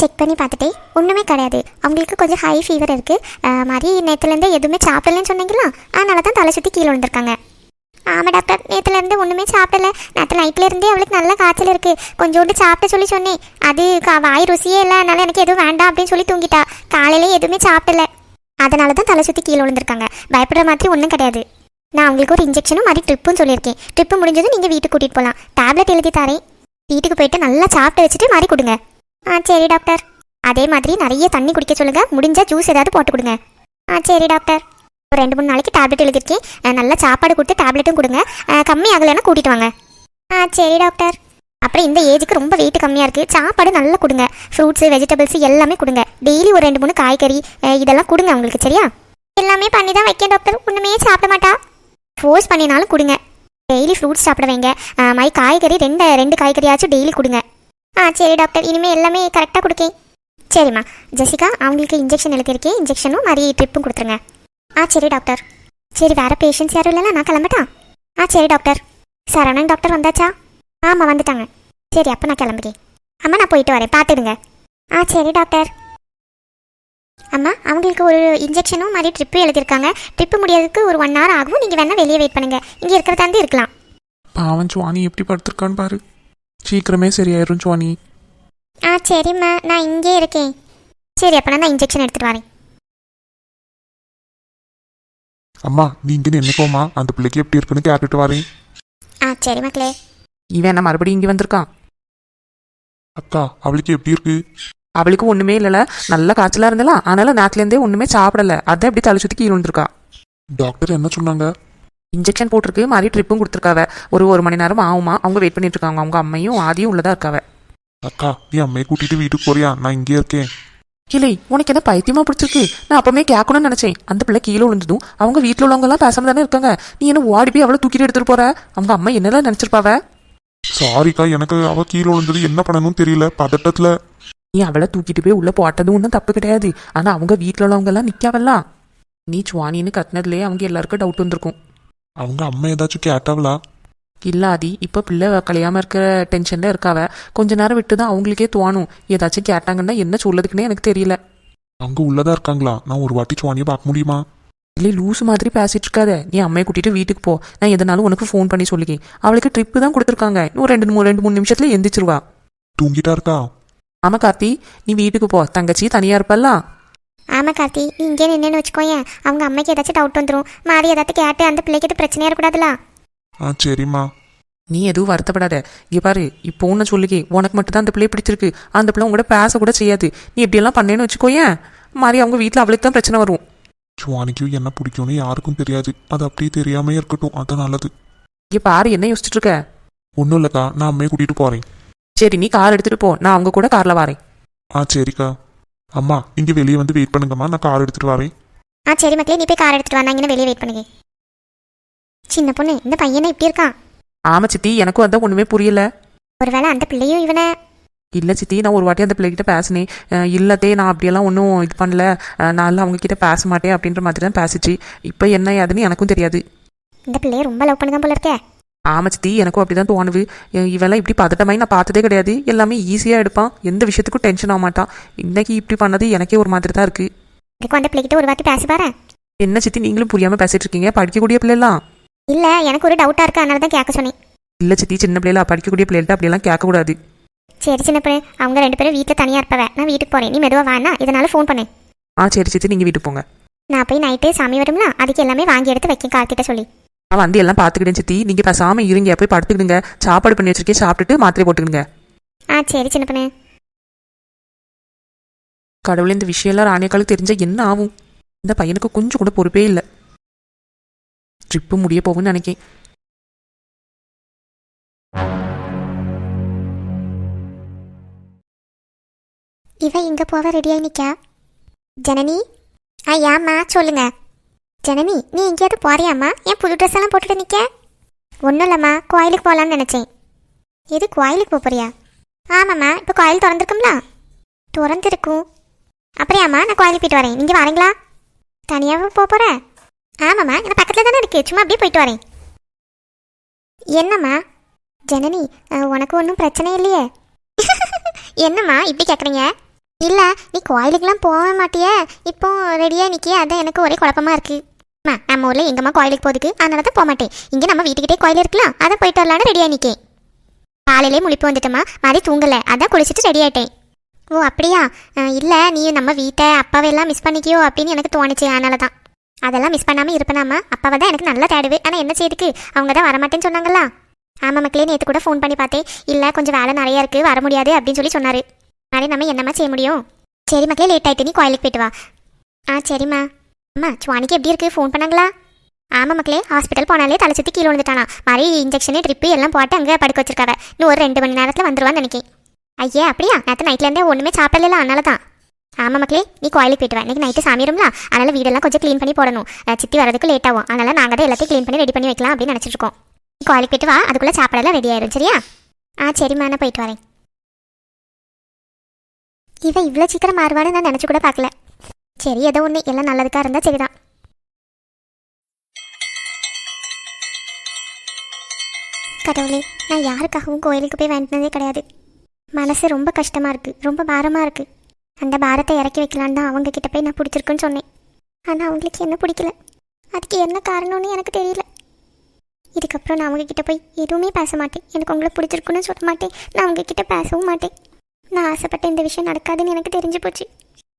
Check பண்ணி பார்த்துட்டு ஒன்றுமே கிடையாது. அவங்களுக்கு கொஞ்சம் ஹை ஃபீவர் இருக்குது மாதிரி நேற்றுலேருந்து எதுவுமே சாப்பிடலன்னு சொன்னீங்களா? அதனால தான் தலை சுற்றி கீழே விழுந்திருக்காங்க. ஆமாம் டாக்டர் நேற்றுலேருந்து ஒன்றுமே சாப்பிடல. நேற்று நைட்லேருந்தே அவளுக்கு நல்ல காய்ச்சல் இருக்குது கொஞ்சோண்டு சாப்பிட சொல்லி சொன்னேன். அது கா- வாய் ருசியே இல்லை. அதனால் எனக்கு எதுவும் வேண்டாம் அப்படின்னு சொல்லி தூங்கிட்டா. காலையிலே எதுவுமே சாப்பிடல. அதனால தான் தலை சுற்றி கீழே விழுந்திருக்காங்க. பயப்படுற மாதிரி ஒன்றும் கிடையாது. நான் அவங்களுக்கு ஒரு இன்ஜெக்ஷனும் மாதிரி ட்ரிப்பும் சொல்லியிருக்கேன். ட்ரிப்பு முடிஞ்சதும் நீங்கள் வீட்டுக்கு கூட்டிகிட்டு போகலாம் டேப்லெட் எழுதி தரேன். வீட்டுக்கு போயிட்டு நல்லா சாப்பிட்டு வச்சுட்டு மாதிரி கொடுங்க. ஆ சரி டாக்டர். அதே மாதிரி நிறைய தண்ணி குடிக்க சொல்லுங்க. முடிஞ்சா ஜூஸ் ஏதாவது போட்டு கொடுங்க. ஆ சரி டாக்டர். ஒரு ரெண்டு மூணு நாளைக்கு டேப்லெட் எழுதிருக்கேன். நல்லா சாப்பாடு கொடுத்து டேப்லெட்டும் கொடுங்க. கம்மி ஆகலைன்னா கூட்டிட்டு வாங்க. ஆ சரி டாக்டர். அப்புறம் இந்த ஏஜுக்கு ரொம்ப வெயிட் கம்மியாக இருக்குது சாப்பாடு நல்லா கொடுங்க. ஃப்ரூட்ஸு வெஜிடபிள்ஸ் எல்லாமே கொடுங்க. டெய்லி ஒரு ரெண்டு மூணு காய்கறி இதெல்லாம் கொடுங்க அவங்களுக்கு சரியா? எல்லாமே பண்ணி தான் வைக்கேன் டாக்டர். ஒன்றுமே சாப்பிட மாட்டா. ஃபோர்ஸ் பண்ணினாலும் கொடுங்க. டெய்லி ஃப்ரூட்ஸ் சாப்பிட வைங்க. மை மாதிரி காய்கறி ரெண்டு ரெண்டு காய்கறியாச்சும் டெய்லி கொடுங்க. ஆ சரி டாக்டர் இனிமேல் எல்லாமே கரெக்டாக கொடுக்கேன். சரிம்மா. ஜெசிகா அவங்களுக்கு இன்ஜெக்ஷன் எழுதியிருக்கேன். இன்ஜெக்ஷனும் மாதிரி ட்ரிப்பும் கொடுத்துருங்க. ஆ சரி டாக்டர் சரி வேறு பேஷண்ட்ஸ் யாரும் இல்லைல்ல நான் கிளம்பட்டா? ஆ சரி டாக்டர் சரவணன் டாக்டர் வந்தாச்சா? ஆமாம் வந்துட்டாங்க. சரி அப்போ நான் கிளம்புறேன். அம்மா நான் போயிட்டு வரேன். பார்த்துடுங்க. ஆ சரி டாக்டர் அம்மா அவங்களுக்கு ஒரு இன்ஜெக்ஷனும் மாதிரி ட்ரிப்பு எழுதியிருக்காங்க. ட்ரிப்பு முடியறதுக்கு ஒரு ஒன் ஹவர் ஆகும். நீங்கள் வேணால் வெளியே வெயிட் பண்ணுங்கள் இங்கே இருக்கிறதா இருக்கலாம். பாவம் சுவானி எப்படி படுத்திருக்கான்னு பாரு. சீக்கிரமே சரியாயிரும் சுவானி ஆ சரிம்மா. நான் இங்கே இருக்கேன். சரி அப்போ நான் இன்ஜெக்ஷன் எடுத்துகிட்டு வரேன். அம்மா நீங்க நினைக்கோமா அந்த பிள்ளைக்கு எப்படி இருக்குன்னு கேட்டுட்டு வரேன். ஆ சரி மக்களே. இவன் என்ன மறுபடியும் இங்கே வந்திருக்கான்? அக்கா அவளுக்கு எப்படி இருக்கு? அவளுக்கு ஒன்றுமே இல்லைல்ல நல்ல காய்ச்சலாக இருந்தல அதனால நேரத்துலேருந்தே ஒன்றுமே சாப்பிடல. அதான் இப்படி தலை சுற்றி கீழே விழுந்திருக்கா. டாக்டர் என்ன சொன்னாங்க? இன்ஜெக்ஷன் போட்டிருக்கு. மாதிரி ட்ரிப்பும் கொடுத்துருக்காவ. ஒரு ஒரு மணி நேரம் ஆகுமா? அவங்க வெயிட் பண்ணிட்டு இருக்காங்க. அவங்க அம்மையும் ஆதியும் உள்ளதா இருக்காவ. அக்கா நீ அம்மையை கூட்டிட்டு வீட்டுக்கு போறியா? நான் இங்கே இருக்கேன். இல்லை உனக்கு என்ன பைத்தியமா பிடிச்சிருக்கு? நான் அப்பவுமே கேட்கணும்னு நினைச்சேன். அந்த பிள்ளை கீழே விழுந்ததும் அவங்க வீட்டில் உள்ளவங்க எல்லாம் பேசாம தானே இருக்காங்க. நீ என்ன ஓடி போய் அவளை தூக்கிட்டு எடுத்துட்டு போற? அவங்க அம்மா என்னெல்லாம் நினைச்சிருப்பாவ? சாரிக்கா எனக்கு அவ கீழே விழுந்தது என்ன பண்ணணும்னு தெரியல. பதட்டத்துல. நீ அவளை தூக்கிட்டு போய் உள்ள போட்டதும் ஒன்றும் தப்பு கிடையாது. ஆனா அவங்க வீட்டில் உள்ளவங்க எல்லாம் நிக்காவல்லாம். நீ சுவானின்னு கத்துனதுலயே அவங்க எல்லாருக்கும் டவுட் வந்திருக்கும். அவங்க அம்மா ஏதாச்சும் கேட்டாவளா? இல்லாதி இப்போ பிள்ளை கலையாம இருக்கிற டென்ஷன்ல இருக்காவ. கொஞ்ச நேரம் விட்டு தான் அவங்களுக்கே தோணும். ஏதாச்சும் கேட்டாங்கன்னா என்ன சொல்லதுக்குன்னே எனக்கு தெரியல. அவங்க உள்ளதா இருக்காங்களா? நான் ஒரு வாட்டி சுவானியை பார்க்க முடியுமா? இல்லை லூஸ் மாதிரி பேசிட்டு இருக்காத. நீ அம்மையை கூட்டிட்டு வீட்டுக்கு போ. நான் எதனாலும் உனக்கு ஃபோன் பண்ணி சொல்லிக்கேன் அவளுக்கு ட்ரிப்பு தான் கொடுத்துருக்காங்க. இன்னும் ரெண்டு மூணு ரெண்டு மூணு நிமிஷத்துல எந்திரிச்சிருவா. தூங்கிட்டா இருக்கா? ஆமா கார்த்தி. நீ வீட்டுக்கு போ. தங்கச்சி தனியா இருப்பல்ல? ஆமாம் கார்த்தி இங்கே நின்றுன்னு வச்சுக்கோயேன் அவங்க அம்மைக்கு ஏதாச்சும் டவுட் வந்துடும் மாறி ஏதாச்சும் கேட்டு அந்த பிள்ளைக்கு எதுவும் பிரச்சனையாக இருக்கக்கூடாதுல? ஆ சரிம்மா. நீ எதுவும் வருத்தப்படாத. இங்க பாரு இப்போ ஒன்று சொல்லிக்கே உனக்கு மட்டும் தான் அந்த பிள்ளைய பிடிச்சிருக்கு. அந்த பிள்ளை உங்கள்கிட்ட பேச கூட செய்யாது. நீ இப்படியெல்லாம் பண்ணேன்னு வச்சுக்கோயேன் மாதிரி அவங்க வீட்டில் அவளுக்கு தான் பிரச்சனை வரும். சுவானிக்கும் என்ன பிடிக்கும்னு யாருக்கும் தெரியாது. அது அப்படியே தெரியாம இருக்கட்டும். அதான் நல்லது. இங்க பாரு என்ன யோசிச்சுட்டு இருக்க ஒன்றும் இல்லைக்கா. நான் அம்மையை கூட்டிட்டு போறேன். சரி நீ கார் எடுத்துட்டு போ. நான் அவங்க கூட கார்ல வரேன். ஆ சரிக்கா. அம்மா இங்கே வெளியே வந்து வெயிட் பண்ணுங்கம்மா நான் கார் எடுத்துட்டு வரேன். ஆ சரி மக்களே நீ போய் கார் எடுத்துட்டு வா நான் இங்கே வெளியே வெயிட் பண்ணுங்க சின்ன பொண்ணு இந்த பையனை இப்படி இருக்கான்? ஆமா சித்தி எனக்கும் அதான் ஒண்ணுமே புரியல. ஒருவேளை அந்த பிள்ளையும் இவனை இல்ல சித்தி நான் ஒரு வாட்டி அந்த பிள்ளைகிட்ட பேசினேன். இல்லத்தே நான் அப்படியெல்லாம் ஒன்றும் இது பண்ணல. நான் அவங்க கிட்ட பேச மாட்டேன் அப்படின்ற மாதிரி தான் பேசிச்சு. இப்போ என்ன ஏதுன்னு எனக்கும் தெரியாது. இந்த பிள்ளைய ரொம்ப லவ் பண்ணுங்க போல இருக்கே. ஆமா சித்தி எனக்கும் அப்படிதான் தோணுது. அஹ் இவெல்லாம் இப்படி பதட்டமாய் நான் பார்த்ததே கிடையாது. எல்லாமே ஈஸியா எடுப்பான். எந்த விஷயத்துக்கும் டென்ஷன் ஆக மாட்டான். இன்னைக்கு இப்படி பண்ணது எனக்கே ஒரு மாதிரி தான் இருக்கு. இதுக்கு அந்த பிள்ளைகிட்ட ஒரு வாட்டி பேசி பாரு என்ன சித்தி நீங்களும் புரியாம பேசிட்டு இருக்கீங்க? படிக்கக்கூடிய பிள்ளைலாம்? இல்லை எனக்கு ஒரு டவுட்டாக இருக்கு. அதனால தான் கேட்க சொன்னேன். இல்ல சித்தி சின்ன பிள்ளைல படிக்கக்கூடிய பிள்ளைகிட்ட அப்படியெல்லாம் கேட்கக்கூடாது சரி சின்ன பொண்ணு அவங்க ரெண்டு பேரும் வீட்டில் தனியாக இருப்பவ. நான் வீட்டுக்கு போகிறேன் நீ மெதுவாக வானா இதனால ஃபோன் பண்ணு. ஆ சரி சித்தி. நீங்க வீட்டுக்கு போங்க. நான் போய் நைட்டு சாமி வரும்ல அதுக்கு எல்லாமே வாங்கி எடுத்து வைக்க கார்த்திட்ட சொல்லி. நான் வந்து எல்லாம் பார்த்துக்கிட்டேன் சித்தி. நீங்க பேசாம இருங்க. போய் படுத்துக்கிடுங்க. சாப்பாடு பண்ணி வச்சிருக்கேன். சாப்பிட்டுட்டு மாத்திரை போட்டுக்கிடுங்க. ஆ சரி சின்ன பொண்ணு. கடவுளே இந்த விஷயம்லாம் ராணியக்காலுக்கு தெரிஞ்சா என்ன ஆகும்? இந்த பையனுக்கு கொஞ்சம் கூட பொறுப்பே இல்லை. ட்ரிப்பு முடிய போகும்னு நினைக்கேன். இவ இங்கே போக ரெடியாகி நிற்கா ஜனனி? ஆ ஏம்மா? சொல்லுங்க. ஜனனி நீ எங்கேயாவது போறியாம்மா? ஏன் புது ட்ரெஸ் எல்லாம் போட்டுட்டு நிற்க ஒன்றும் இல்லைம்மா கோயிலுக்கு போகலான்னு நினச்சேன். எது கோயிலுக்கு போக போறியா ஆமாம்மா இப்போ கோயில் திறந்துருக்கும்ல? திறந்துருக்கும். அப்படியாம்மா நான் கோயிலுக்கு போயிட்டு வரேன். நீங்கள் வரீங்களா? தனியாக போக போகிற ஆமாம்மா எனக்கு பக்கத்தில் தானே இருக்கு. சும்மா அப்படியே போயிட்டு வரேன். என்னம்மா? ஜனனி உனக்கு ஒன்றும் பிரச்சனை இல்லையே? என்னம்மா இப்படி கேட்குறீங்க இல்லை நீ கோயிலுக்கெல்லாம் போக மாட்டியே? இப்போ ரெடியாக நிற்கிய அதான் எனக்கு ஒரே குழப்பமா இருக்குது நம்ம ஊரில் எங்கம்மா கோயிலுக்கு போதுக்கு அதனால தான் போக மாட்டேன் இங்கே நம்ம வீட்டுக்கிட்டே கோயில் இருக்கலாம். அதான் போயிட்டு வரலான்னு ரெடியாக நிற்கேன் காலையிலே முழிப்பு வந்துட்டோமா மாதிரி தூங்கலை. அதான் குளிச்சுட்டு ரெடி ஆயிட்டேன். ஓ அப்படியா? இல்லை நீ நம்ம வீட்டை அப்பாவையெல்லாம் மிஸ் பண்ணிக்கியோ அப்படின்னு எனக்கு தோணுச்சு. அதனால தான். அதெல்லாம் மிஸ் பண்ணாமல் இருப்பேனாமா அப்பாவை தான் எனக்கு நல்லா தேடுவே. ஆனால் என்ன செய்துக்கு அவங்க தான் வரமாட்டேன்னு சொன்னாங்களா? ஆமாம் மக்களே நேற்று கூட ஃபோன் பண்ணி பார்த்தேன். இல்லை கொஞ்சம் வேலை நிறைய இருக்குது வர முடியாது அப்படின்னு சொல்லி சொன்னார். அதே நம்ம என்னம்மா செய்ய முடியும்? சரி மக்களே லேட் ஆயிட்டு நீ கோயிலுக்கு போயிட்டு வா. ஆ சரிம்மா. அம்மா சுவானிக்கு எப்படி இருக்கு? ஃபோன் பண்ணாங்களா? ஆமாம் மக்களே ஹாஸ்பிட்டல் போனாலே தலை சுற்றி கீழே விழுந்துட்டானா. மாதிரி இன்ஜெக்ஷனு ட்ரிப்பு எல்லாம் போட்டு அங்கே படுக்க வச்சிருக்காவ இன்னும் ஒரு ரெண்டு மணி நேரத்தில் வந்துருவான்னு நினைக்கிறேன் ஐயா அப்படியா? நேற்று நைட்லேருந்தே ஒன்றுமே சாப்பிடல அதனால தான். ஆமாம் மக்களே நீ கோயிலுக்கு போயிட்டு வா. இன்னைக்கு நைட்டு சாமிடும்ல அதனால் வீடெல்லாம் கொஞ்சம் க்ளீன் பண்ணி போடணும். சித்தி வரதுக்கு லேட் ஆகும். அதனால் நாங்கள் தான் எல்லாத்தையும் க்ளீன் பண்ணி ரெடி பண்ணி வைக்கலாம் அப்படின்னு நினச்சிருக்கோம் நீ கோயிலுக்கு போயிட்டு வா. அதுக்குள்ளே சாப்பாடெல்லாம் ரெடி ஆயிடும் சரியா? ஆ சரிம்மா நான் போயிட்டு வரேன். இவன் இவ்வளோ சீக்கிரம் மாறுவான்னு நான் நினச்சி கூட பார்க்கல. சரி ஏதோ ஒன்று எல்லாம் நல்லதுக்காக இருந்தால் சரிதான். கடவுளே நான் யாருக்காகவும் கோயிலுக்கு போய் வேண்டினதே கிடையாது. மனசு ரொம்ப கஷ்டமாக இருக்குது ரொம்ப பாரமாக இருக்குது அந்த பாரத்தை இறக்கி வைக்கலான்னு தான் அவங்க கிட்ட போய் நான் பிடிச்சிருக்குன்னு சொன்னேன். ஆனால் அவங்களுக்கு என்ன பிடிக்கல? அதுக்கு என்ன காரணம்னு எனக்கு தெரியல. இதுக்கப்புறம் நான் அவங்க கிட்ட போய் எதுவுமே பேச மாட்டேன். எனக்கு உங்களை பிடிச்சிருக்குன்னு சொல்ல மாட்டேன். நான் அவங்க கிட்ட பேசவும் மாட்டேன். நான் ஆசைப்பட்ட இந்த விஷயம் நடக்காதுன்னு எனக்கு தெரிஞ்சு போச்சு.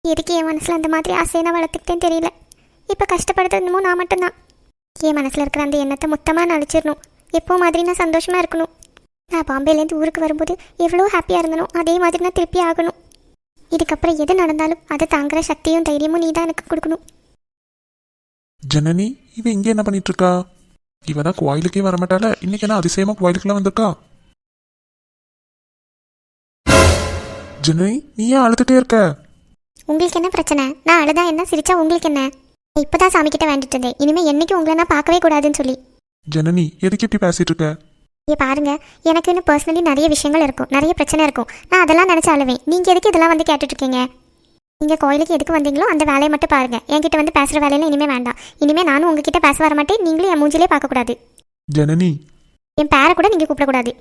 எதுக்கு என் மனசில் அந்த மாதிரி ஆசையை நான் வளர்த்துக்கிட்டேன்னு தெரியல. இப்போ கஷ்டப்படுறதுமோ நான் மட்டும்தான். என் மனசில் இருக்கிற அந்த எண்ணத்தை மொத்தமாக நான் அழிச்சிடணும். எப்போ மாதிரி நான் சந்தோஷமாக இருக்கணும். நான் பாம்பேலேருந்து ஊருக்கு வரும்போது எவ்வளோ ஹாப்பியாக இருந்தனோ அதே மாதிரி நான் திருப்பி ஆகணும். இதுக்கப்புறம் எது நடந்தாலும் அதை தாங்குற சக்தியும் தைரியமும் நீ தான் எனக்கு கொடுக்கணும். ஜனனி இவ இங்கே என்ன பண்ணிட்டு இருக்கா இவ தான் கோயிலுக்கே வரமாட்டால இன்னைக்கு என்ன அதிசயமா கோயிலுக்குலாம் வந்திருக்கா? ஜனனி நீ ஏன் அழுதுட்டே இருக்க? உங்களுக்கு என்ன பிரச்சனை? நான் அழுதா என்ன? சிரிச்சா உங்களுக்கு என்ன? இப்போதான் சாமி கிட்ட வேண்டிட்டு இருந்தேன். இனிமேல் என்னைக்கு உங்களை நான் பார்க்கவே கூடாதுன்னு சொல்லி. ஜனனி எதுக்கு இப்படி பேசிட்டு இருக்க? ஏ பாருங்க. எனக்கு இன்னும் பர்சனலி நிறைய விஷயங்கள் இருக்கும். நிறைய பிரச்சனை இருக்கும். நான் அதெல்லாம் நினச்சி அழுவேன். நீங்கள் எதுக்கு இதெல்லாம் வந்து கேட்டுட்டு இருக்கீங்க? நீங்கள் கோயிலுக்கு எதுக்கு வந்தீங்களோ அந்த வேலையை மட்டும் பாருங்க. என்கிட்ட வந்து பேசுகிற வேலையெல்லாம் இனிமேல் வேண்டாம். இனிமேல் நானும் உங்ககிட்ட பேச வர மாட்டேன். நீங்களும் என் மூஞ்சிலே பார்க்கக்கூடாது. ஜனனி. என் பேரை கூட நீங்கள் கூப்பிடக்கூடாது.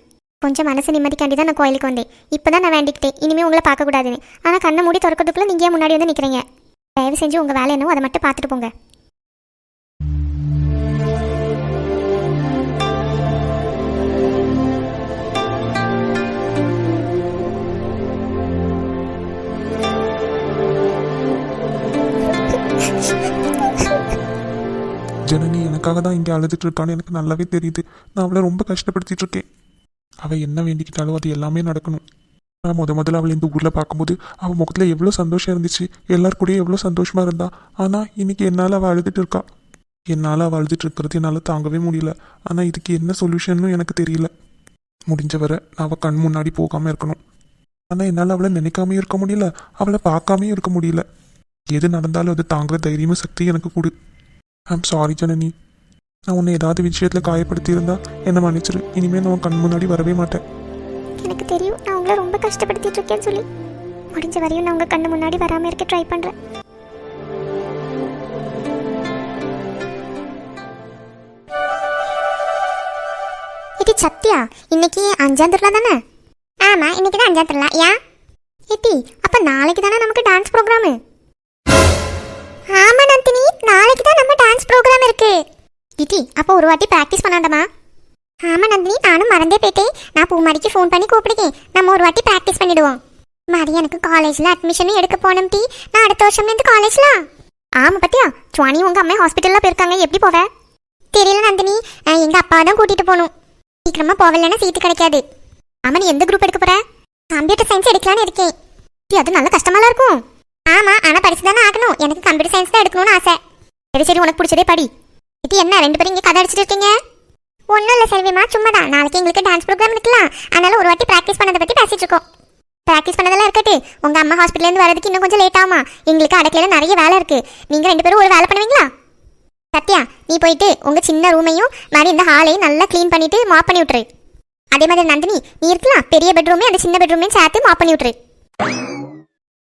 கொஞ்சம் மனசு நிம்மதிக்காண்டி தான் நான் கோயிலுக்கு வந்தேன். இப்போ தான் நான் வேண்டிக்கிட்டேன். இனிமேல் உங்களை பார்க்கக்கூடாதுன்னு. ஆனால் கண்ணை மூடி திறக்கிறதுக்குள்ளே நீங்கள் முன்னாடி வந்து நிற்கிறீங்க தயவு செஞ்சு உங்கள் வேலை என்னவோ அதை மட்டும் பார்த்துட்டு போங்க. ஜனனி எனக்காக தான் இங்கே அழுதுட்டு இருக்கான்னு எனக்கு நல்லாவே தெரியுது. நான் அவளை ரொம்ப கஷ்டப்படுத்திட்டு இருக்கேன். அவள் என்ன வேண்டிக்கிட்டாலும் அது எல்லாமே நடக்கணும். நான் முத முதல்ல அவளை இந்த ஊரில் பார்க்கும்போது அவள் முகத்தில் எவ்வளோ சந்தோஷம் இருந்துச்சு. எல்லார் எவ்வளோ சந்தோஷமாக இருந்தா. ஆனால் இன்னைக்கு என்னால் அவள் அழுதுட்டு இருக்கா. என்னால் அவள் அழுதுட்டு இருக்கிறது என்னால் தாங்கவே முடியல. ஆனால் இதுக்கு என்ன சொல்யூஷன்னு எனக்கு தெரியல. முடிஞ்ச வரை நான் அவள் கண் முன்னாடி போகாமல் இருக்கணும். ஆனால் என்னால் அவளை நினைக்காமே இருக்க முடியல. அவளை பார்க்காமே இருக்க முடியல. எது நடந்தாலும் அது தாங்குற தைரியமும் சக்தி எனக்கு கொடு. I'm sorry Janani. நான் உன்னை ஏதாவது விஷயத்தில் காயப்படுத்தி இருந்தா என்னை மன்னிச்சிரு. இனிமேல் நான் கண் முன்னாடி வரவே மாட்டேன். எனக்கு தெரியும் நான் உங்களை ரொம்ப கஷ்டப்படுத்திட்டு இருக்கேன்னு சொல்லி. முடிஞ்ச வரையும் நான் உங்கள் கண்ணு முன்னாடி வராமல் இருக்க ட்ரை பண்ணுறேன் இது சத்யா இன்னைக்கு அஞ்சாம் திருவிழா தானே? ஆமாம் இன்னைக்கு தான் அஞ்சாம் திருவிழா ஏன் ஏட்டி அப்போ நாளைக்கு தானே நமக்கு டான்ஸ் ப்ரோக்ராமு ஆமா நந்தினி நாளைக்கு தான் நம்ம டான்ஸ் ப்ரோக்ராம் இருக்கு. இட்டி அப்போ ஒரு வாட்டி ப்ராக்டிஸ் பண்ணாண்டமா? ஆமா நந்தினி நானும் மறந்தே போயிட்டேன் நான் பூமாரிக்கு ஃபோன் பண்ணி கூப்பிடுக்கேன் நம்ம ஒரு வாட்டி ப்ராக்டிஸ் பண்ணிடுவோம். மாதிரி எனக்கு காலேஜில் அட்மிஷனும் எடுக்க போனோம் டி. நான் அடுத்த வருஷம்லேருந்து காலேஜில் ஆமாம் பத்தியா? சுவானி உங்கள் அம்மா ஹாஸ்பிட்டலில் போயிருக்காங்க. எப்படி போவ? தெரியல நந்தினி. எங்கள் அப்பா தான் கூட்டிகிட்டு போகணும். சீக்கிரமாக போகலன்னா சீட்டு கிடைக்காது. ஆமாம் நீ எந்த குரூப் எடுக்க போகிறேன் கம்ப்யூட்டர் சயின்ஸ் எடுக்கலான்னு இருக்கேன். டி, அது நல்ல கஷ்டமாலாம் இருக்கும். ஆமா ஆனால் படிச்சு தானே ஆகணும். எனக்கு கம்ப்யூட்டர் சயின்ஸ் தான் எடுக்கணும்னு ஆசை. சரி சரி உனக்கு பிடிச்சதே படி. இது என்ன ரெண்டு பேரும் இங்கே கதை அடிச்சிட்டு இருக்கீங்க? ஒன்றும் இல்லை செல்விமா சும்மா தான் நாளைக்கு எங்களுக்கு டான்ஸ் ப்ரோக்ராம் இருக்கலாம். அதனால ஒரு வாட்டி ப்ராக்டிஸ் பண்ணதை பற்றி பேசிட்டு இருக்கோம். ப்ராக்டிஸ் பண்ணதெல்லாம் இருக்கட்டு உங்க அம்மா ஹாஸ்பிட்டலேருந்து வரதுக்கு இன்னும் கொஞ்சம் லேட் ஆகுமா? எங்களுக்கு அடக்கையில நிறைய வேலை இருக்கு. நீங்க ரெண்டு பேரும் ஒரு வேலை பண்ணுவீங்களா? சத்யா நீ போயிட்டு உங்க சின்ன ரூமையும் மாதிரி இந்த ஹாலையும் நல்லா க்ளீன் பண்ணிட்டு மாப் பண்ணி விட்டுரு. அதே மாதிரி நந்தினி நீ இருக்கலாம். பெரிய பெட்ரூமே அந்த சின்ன பெட்ரூமையும் சேர்த்து மாப் பண்ணி விட்டுரு.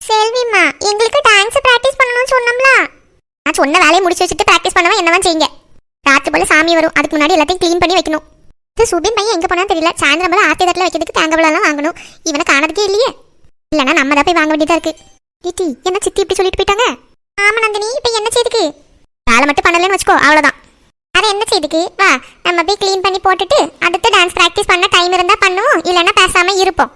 செல்விம்மா எங்களுக்கு டான்ஸ் ப்ராக்டிஸ் பண்ணணும்னு சொன்னோம்ல. நான் சொன்ன வேலையை முடிச்சு வச்சுட்டு ப்ராக்டிஸ் பண்ணவன் என்னவா செய்யுங்க. ராத்து போல சாமி வரும். அதுக்கு முன்னாடி எல்லாத்தையும் க்ளீன் பண்ணி வைக்கணும். இது சுபின் பையன் எங்க போனாலும் தெரியல. சாயந்தரம் போல ஆர்த்தி தட்டில் வைக்கிறதுக்கு தேங்காய் பழம்லாம் வாங்கணும். இவனை காணதுக்கே இல்லையே. இல்லைனா நம்ம தான் போய் வாங்க வேண்டியதா இருக்கு. டிட்டி என்ன சித்தி இப்படி சொல்லிட்டு போயிட்டாங்க? ஆமா நந்தினி இப்போ என்ன செய்துக்கு? வேலை மட்டும் பண்ணலன்னு வச்சுக்கோ அவ்வளோதான் அதை என்ன செய்துக்கு? வா நம்ம போய் க்ளீன் பண்ணி போட்டுட்டு அடுத்து டான்ஸ் ப்ராக்டிஸ் பண்ண டைம் இருந்தா பண்ணுவோம். இல்லைன்னா பேசாம இருப்போம்.